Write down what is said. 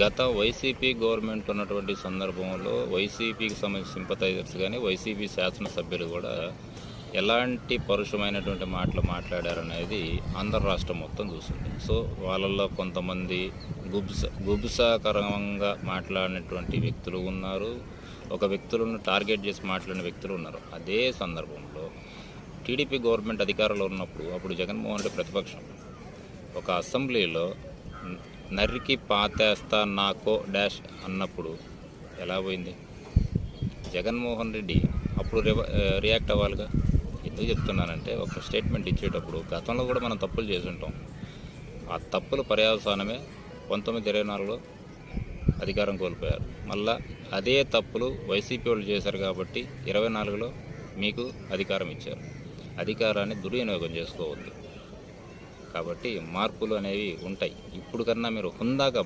గత YCP government ఉన్నటువంటి సందర్భంలో వైసీపీకి సంబంధించిన సింపతైజర్స్ కానీ వైసీపీ శాసనసభ్యులు కూడా ఎలాంటి పరుషమైనటువంటి మాటలు మాట్లాడారనేది ఆంధ్ర రాష్ట్రం మొత్తం చూసింది. సో వాళ్ళల్లో కొంతమంది గుబ్స గుబ్సాకరంగా మాట్లాడినటువంటి వ్యక్తులు ఉన్నారు. ఒక వ్యక్తులను టార్గెట్ చేసి మాట్లాడిన వ్యక్తులు ఉన్నారు. అదే సందర్భంలో టీడీపీ గవర్నమెంట్ అధికారంలో ఉన్నప్పుడు అప్పుడు జగన్మోహన్ రెడ్డి ప్రతిపక్షం. ఒక అసెంబ్లీలో నరికి పాతేస్తా నాకో డాష్ అన్నప్పుడు ఎలా పోయింది? జగన్మోహన్ రెడ్డి అప్పుడు రివ రియాక్ట్ అవ్వాలిగా? ఎందుకు చెప్తున్నానంటే ఒక స్టేట్మెంట్ ఇచ్చేటప్పుడు గతంలో కూడా మనం తప్పులు చేసి ఉంటాం ఆ తప్పుల పర్యవసానమే పంతొమ్మిది ఇరవై నాలుగులో అధికారం కోల్పోయారు. మళ్ళా అదే తప్పులు వైసీపీ వాళ్ళు చేశారు కాబట్టి ఇరవై నాలుగులో మీకు అధికారం ఇచ్చారు. అధికారాన్ని దుర్వినియోగం చేసుకోవద్దు. కాబట్టి మార్పులు అనేవి ఉంటాయి. ఇప్పుడు కన్నా మీరు హుందాగా